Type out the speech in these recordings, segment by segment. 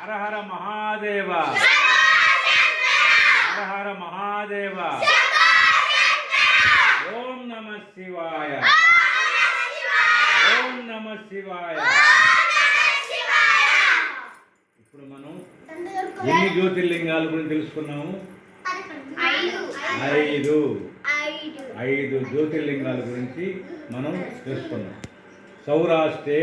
హర హర మహాదేవ. హర హర మహాదేవ. ఓం నమ శివాయ. ఓం నమ శివాయ! ఇప్పుడు మనం ఎన్ని జ్యోతిర్లింగాల గురించి తెలుసుకున్నాము? ఐదు. ఐదు. జ్యోతిర్లింగాల గురించి మనం తెలుసుకున్నాం. సౌరాష్ట్రే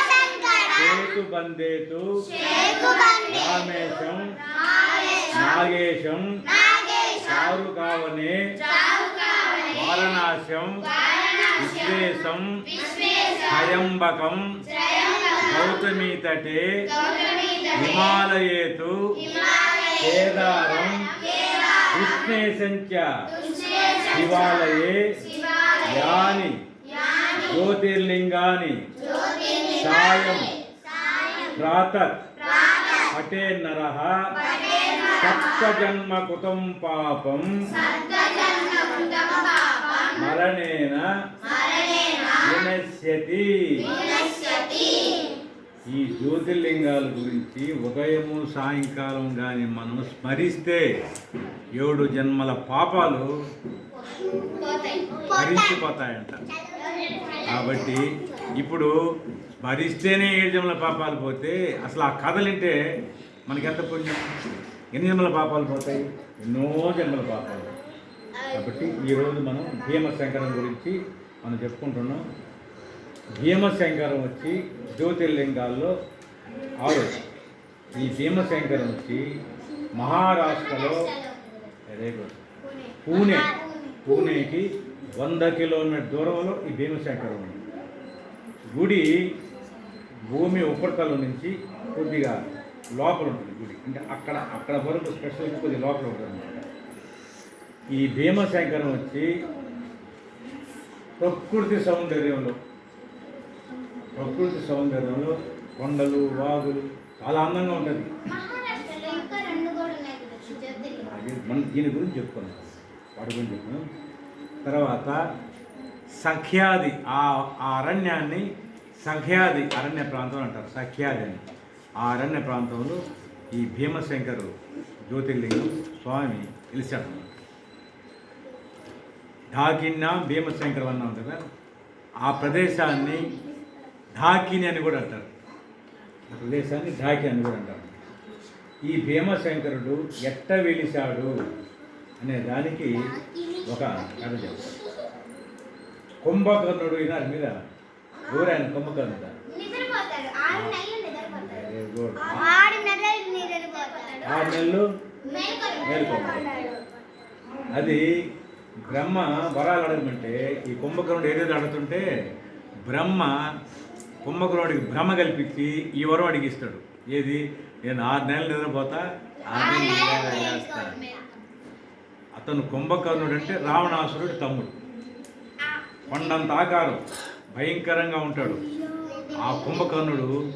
సేతుబందేతు రామేశం. నాగేశం. చారుకావనే వారణాస్యం విశ్వేశం. హయంబకం గౌతమీ తటే హిమాలయేతు. కేదారం. కృష్ణేశంచ శివాలయే. యాని. జ్యోతిర్లింగాని. సాయం. ప్రాతః పటే నర. సప్తజన్మ కుతం పాపం. మరణేన వినశ్యతి. ఈ జ్యోతిర్లింగాల గురించి ఉదయము సాయంకాలం కానీ మనం స్మరిస్తే ఏడు జన్మల పాపాలు హరించిపోతాయంట కాబట్టి ఇప్పుడు స్మరిస్తేనే ఏడు జన్మల పాపాలు పోతే అసలు ఆ కథలింటే మనకి ఎంత పుణ్యం? ఎన్ని జన్మల పాపాలు పోతాయి? ఎన్నో జన్మల పాపాలు. కాబట్టి ఈరోజు మనం భీమశంకరం గురించి మనం చెప్పుకుంటున్నాం. భీమశంకరం వచ్చి జ్యోతిర్లింగాల్లో ఆరు ఈ భీమశంకరం వచ్చి మహారాష్ట్రలో పూణే. పూణేకి వంద కిలోమీటర్ దూరంలో ఈ భీమశంకరం ఉంది. గుడి భూమి ఉపరితలం నుంచి కొద్దిగా లోపల ఉంటుంది గుడి. అంటే అక్కడ అక్కడ వరకు స్పెషల్ కొద్ది లోపల ఉంటుంది ఈ భీమశంకరం వచ్చి ప్రకృతి సౌందర్యంలో ప్రకృతి సౌందర్యంలో కొండలు వాగులు చాలా అందంగా ఉంటుంది. మనం దీని గురించి చెప్పుకున్నాం వాటి గురించి చెప్పుకున్నాం తర్వాత సఖ్యాది ఆ ఆ అరణ్యాన్ని సఖ్యాది అరణ్య ప్రాంతం అంటారు. సఖ్యాది అని. ఆ అరణ్య ప్రాంతంలో ఈ భీమశంకరు జ్యోతిర్లింగం స్వామి వెలిశాడు ఢాకిన్న భీమశంకరం అన్నాం కదా ఆ ప్రదేశాన్ని ఢాకిని అని కూడా అంటారు. ఆ ప్రదేశాన్ని ఢాకి అని కూడా అంటారు. ఈ భీమశంకరుడు ఎట్ట వెలిశాడు అనే దానికి ఒక కథ చెప్తారు కుంభకర్ణుడు వినారు మీద. ఎవరైన కుంభకర్ణుడు? ఆరు నెలలు మేల్కొంటాడు అది బ్రహ్మ వరాలు అడగమంటే ఈ కుంభకర్ణుడు ఏదేదో అడుగుతుంటే బ్రహ్మ కుంభకర్ణుడికి భ్రమ కల్పించి ఈ వరం అడిగిస్తాడు. ఏది? నేను ఆరు నెలలు నిద్రపోతా ఆరు నెలలు అతను కుంభకర్ణుడు అంటే రావణాసురుడి తమ్ముడు. కొండంత ఆకారం భయంకరంగా ఉంటాడు. ఆ కుంభకర్ణుడు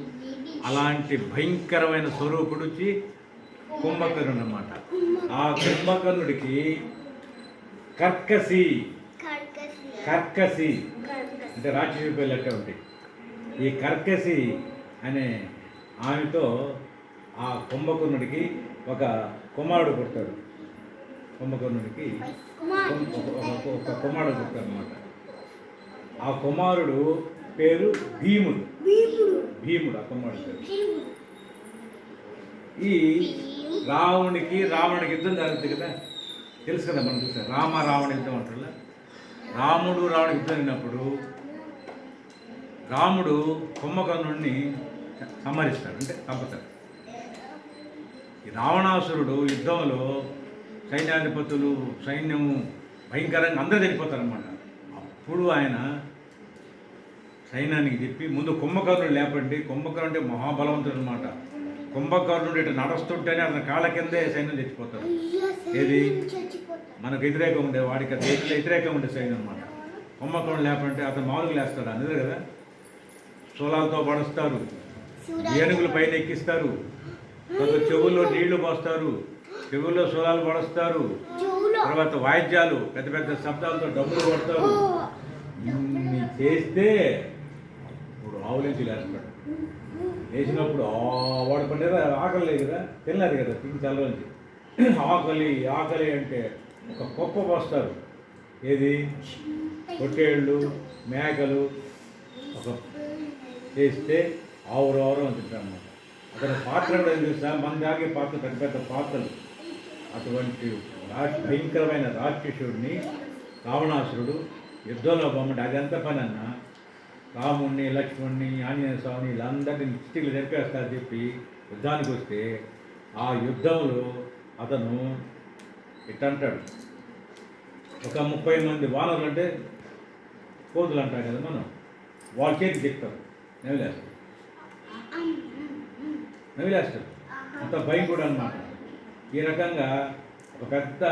అలాంటి భయంకరమైన స్వరూపుడు వచ్చి కుంభకర్ణుడు అనమాట ఆ కుంభకర్ణుడికి కర్కసి కర్కసి అంటే రాక్షసి పేర్లు ఉంటాయి. ఈ కర్కసి అనే ఆమెతో ఆ కుంభకర్ణుడికి ఒక కుమారుడు పుడతాడు. కుంభకర్ణుడికి ఒక- ఒక కుమారుడు పుడతాడు అనమాట ఆ కుమారుడు పేరు భీముడు. భీముడు. ఆ కుమారుడు పేరు. ఈ రావణుడికి రావణుడికి యుద్ధం జరుగుతుంది కదా? తెలుసు కదా మనం చూసాం రామ రావణ యుద్ధం అంటారు రాముడు రావణ యుద్ధం అయినప్పుడు రాముడు కుంభకర్ణుడిని సంహరిస్తాడు అంటే చంపుతాడు. ఈ రావణాసురుడు యుద్ధంలో సైన్యాధిపతులు సైన్యము భయంకరంగా అందరూ చనిపోతారనమాట అప్పుడు ఆయన సైన్యానికి చెప్పి ముందు కుంభకర్ణుడు లేపండి. కుంభకర్ణుడు అంటే మహాబలవంతుడు అనమాట కుంభకర్ణుడు ఇటు నడుస్తుంటేనే అతని కాళ్ళ కిందే సైన్యం తెచ్చిపోతాడు ఏది? మనకు వ్యతిరేకం ఉండే వాడికి అది వ్యతిరేక- ఉండే సైన్యం అనమాట కుంభకర్ణుడు లేకుంటే అతను మామూలుగా లేస్తాడు? అందుకే కదా? సోలాలతో పడుస్తారు. ఏనుగులు పైన ఎక్కిస్తారు. తర్వాత చెవుల్లో నీళ్ళు పోస్తారు. చెవుల్లో సోలాలు పడుస్తారు. తర్వాత వాయిద్యాలు పెద్ద పెద్ద శబ్దాలతో డబ్బులు కొడతారు. ఇన్ని చేస్తే ఇప్పుడు ఆవులించి లేస్తాడు లేచినప్పుడు ఆ వాడు పండేదా? ఆకలి లేదు కదా? తినలేదు కదా? తిని చల్లవని ఆకలి ఆకలి అంటే ఒక కుప్ప పోస్తారు ఏది? పొట్టేళ్ళు మేకలు. ఒక చేస్తే ఆవురు ఆవురు అని తింటారు అన్నమాట. అతని పాత్ర కూడా ఏం తెలుసా? మన దాగే పాత్ర పెద్ద పెద్ద పాత్రలు. అటువంటి రా భయంకరమైన రాక్షసుడిని రావణాసురుడు యుద్ధంలో బొమ్మడి అది ఎంత పని అన్న రాముణ్ణి లక్ష్మణ్ణి ఆంజనేయ స్వామిని వీళ్ళందరినీ చిటికలు చెప్పేస్తారని చెప్పి యుద్ధానికి వస్తే ఆ యుద్ధంలో అతను ఇట్టంటాడు ఒక ముప్పై మంది వానరులు అంటే కోతులు అంటారు కదా మనం. వాళ్ళ చేతికి చెప్తారు. నవిలేస్తారు నవిలేస్తారు అంత భయం కూడా అనమాట ఈ రకంగా ఒక పెద్ద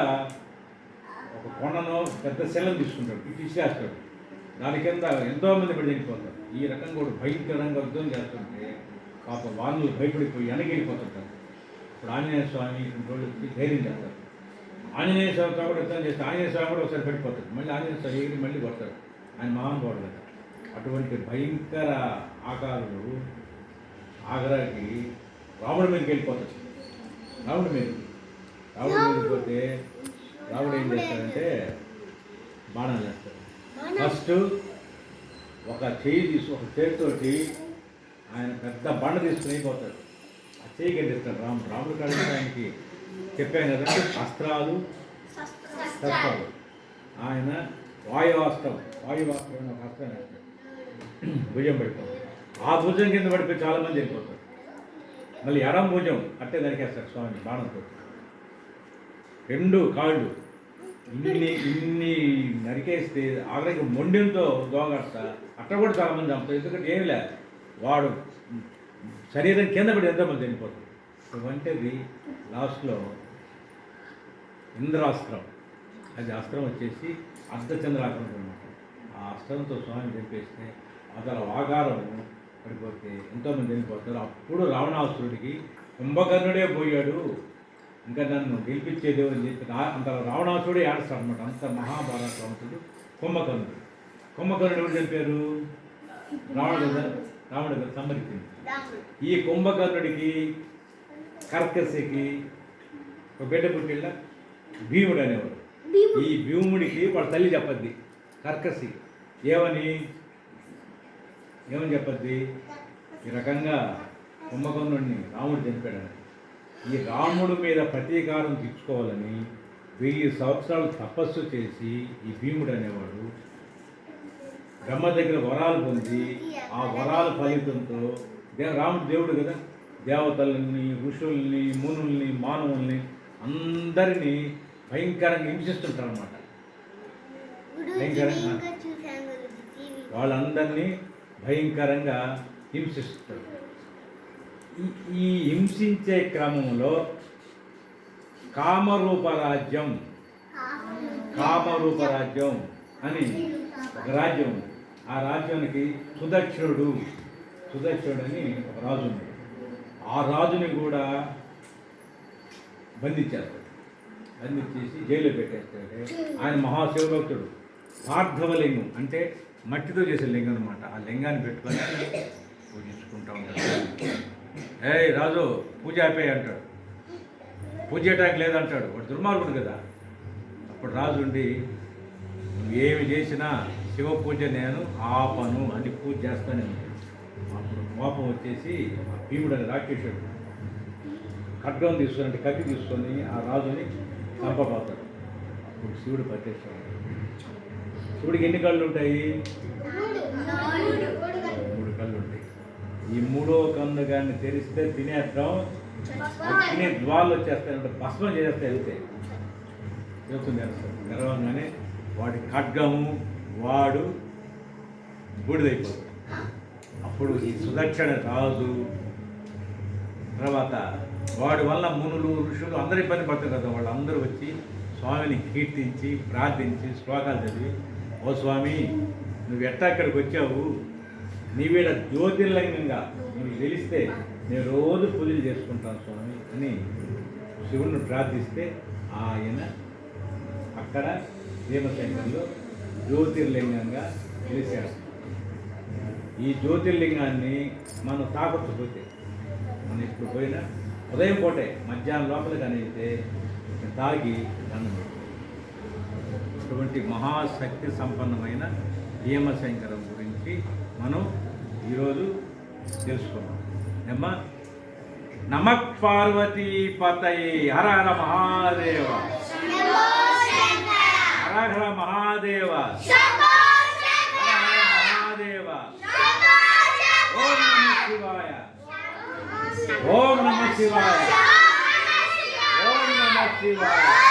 ఒక కొండను పెద్ద శిలను తీసుకుంటాడు ఇటు ఇచ్చేస్తాడు దాని కింద ఎంతోమంది పడి ఈ రకంగా కూడా భయంకరంగా యుద్ధం చేస్తుంటే పాప వానలు భయపడిపోయి వెనకెళ్ళిపోతుంటారు ఇప్పుడు ఆంజనేయ స్వామి రోజులకి ధైర్యం చేస్తారు. ఆంజనేయ స్వామి కూడా యుద్ధం చేస్తే ఆంజనేయ స్వామి కూడా ఒకసారి పడిపోతాడు. మళ్ళీ ఆంజనేయ స్వామి ఎగిరి మళ్ళీ కొడతాడు. ఆయన మహానుభావుడు కదా. అటువంటి భయంకర ఆకారులు ఆగ్రాకి రాముడి మీదకి వెళ్ళిపోతాడు. రాముడి మీద రాముడి మీదకి పోతే రాముడు ఏం చేస్తాడంటే బాణం చేస్తాడు ఫస్ట్ ఒక చేయి తీసు ఒక చేతితోటి ఆయన పెద్ద బండ తీసుకుని పోతాడు. ఆ చేయికి వెళ్ళిస్తాడు రాముడు? రాముడు కాడ ఆయనకి చెప్పాను కదా అస్త్రాలు శస్త్రాలు. ఆయన వాయువాస్త్రం వాయువాస్త్రం అనే ఒక అస్త్రం వేస్తాడు భుజం పడిపోతాడు. ఆ భుజం కింద పడిపోయి చాలా మంది వెళ్ళిపోతారు. మళ్ళీ ఎడం భుజం అట్టే నరికేస్తాడు స్వామి బాణంతో. రెండు కాళ్ళు. ఇన్ని ఇన్ని నరికేస్తే ఆఖరికి మొండెంతో దోగడతా అట్ట కూడా చాలామంది చంపుతారు. ఎందుకంటే ఏమి లేదు. వాడు శరీరం కింద పడి ఎంతోమంది చనిపోతుంది వంటిది లాస్ట్లో ఇంద్రాస్త్రం. అది అస్త్రం వచ్చేసి అర్ధచంద్రాస్త్రం అనమాట. ఆ అస్త్రంతో స్వామి చంపేస్తే అతను ఆకారం పడిపోతే ఎంతోమంది చనిపోతారు. అప్పుడు రావణాసురుడికి కుంభకర్ణుడే పోయాడు. ఇంకా నన్ను గెలిపించేది అని చెప్పి అంత రావణాసుడే ఏడుస్తాడు అనమాట అంత మహాభారతవంతుడు కుంభకర్ణుడు. కుంభకర్ణుడు ఎవరు చెప్పారు రావణుడు రావణుడు కదా? ఈ కుంభకర్ణుడికి కర్కశకి ఒక బిడ్డ పుట్టిళ్ళ భీముడు అనేవాడు. ఈ భీముడికి వాళ్ళ తల్లి చెప్పద్ది. కర్కసి ఏమని? ఏమని చెప్పద్ది? ఈ రకంగా కుంభకర్ణుడిని రాముడు చంపాడని. ఈ రాముడు మీద ప్రతీకారం తీర్చుకోవాలని వెయ్యి సంవత్సరాలు తపస్సు చేసి ఈ భీముడు అనేవాడు. బ్రహ్మ దగ్గర వరాలు పొంది ఆ వరాల ఫలితంతో దే రాముడు దేవుడు కదా. దేవతల్ని ఋషుల్ని మునుల్ని మానవుల్ని అందరినీ భయంకరంగా హింసిస్తుంటారు అనమాట వాళ్ళందరినీ భయంకరంగా హింసిస్తారు ఈ- హింసించే క్రమంలో కామరూప రాజ్యం కామరూప రాజ్యం అని ఒక రాజ్యం ఉంది. ఆ రాజ్యానికి సుదక్షుడు. సుదక్షుడు అని ఒక రాజు ఉంది ఆ రాజుని కూడా బంధించారు. బంధించేసి జైల్లో పెట్టేస్తాడు ఆయన మహాశివభక్తుడు పార్థవలింగం అంటే మట్టితో చేసే లింగం అనమాట ఆ లింగాన్ని పెట్టుకొని పూజించుకుంటా ఉంటాడు ఏయ్ రాజు పూజ అయిపోయి అంటాడు. పూజ చేయడానికి లేదంటాడు. వాడు దుర్మార్గుడు కదా. అప్పుడు రాజు ఉండి ఏమి చేసినా శివ పూజ నేను ఆపను అని పూజ చేస్తానే అప్పుడు కోపం వచ్చేసి ఆ భీముడు అని రాక్షసుడు ఖడ్గం తీసుకొని అంటే కత్తి తీసుకొని ఆ రాజుని చంపబోతాడు. అప్పుడు శివుడు పట్టేస్తాడు శివుడికి ఎన్ని కళ్ళు ఉంటాయి? మూడు కళ్ళు ఉంటాయి. ఈ మూడో కన్ను కానీ తెరిస్తే తినేద్దాం తినే ద్వాళ్ళు వచ్చేస్తాయి అంటే భస్మం చేస్తే వెళ్తే చెప్తుంది గర్వంగానే వాడి ఖడ్గము వాడు బూడిదైపోతుంది అప్పుడు ఈ సుదక్షణ రాజు తర్వాత వాడి వల్ల మునులు ఋషులు అందరు ఇబ్బంది పడుతుంది కదా. వాళ్ళందరూ వచ్చి స్వామిని కీర్తించి ప్రార్థించి శ్లోకాలు చదివి ఓ స్వామి నువ్వు ఎట్టా ఇక్కడికి వచ్చావు? నీవేడ జ్యోతిర్లింగంగా నువ్వు తెలిస్తే నేను రోజు పూజలు చేసుకుంటాను స్వామి అని శివుణ్ణి ప్రార్థిస్తే ఆయన అక్కడ భీమశంకర్లో జ్యోతిర్లింగంగా తెలిసాడు ఈ జ్యోతిర్లింగాన్ని మనం తాకొచ్చపోతే మనం ఇప్పుడు పోయినా ఉదయం పూటే మధ్యాహ్నం లోపల కానీ అయితే తాగి దండం అటువంటి మహాశక్తి సంపన్నమైన భీమశంకరం గురించి మనం ఈరోజు తెలుసుకున్నాం ఏమ్మా? నమ పార్వతీ పతయే హర హర మహాదేవ. హర హర మహాదేవ. మహాదేవ ఓం నమ శివాయ. ఓం నమ శివాయ. ఓం నమ శివాయ.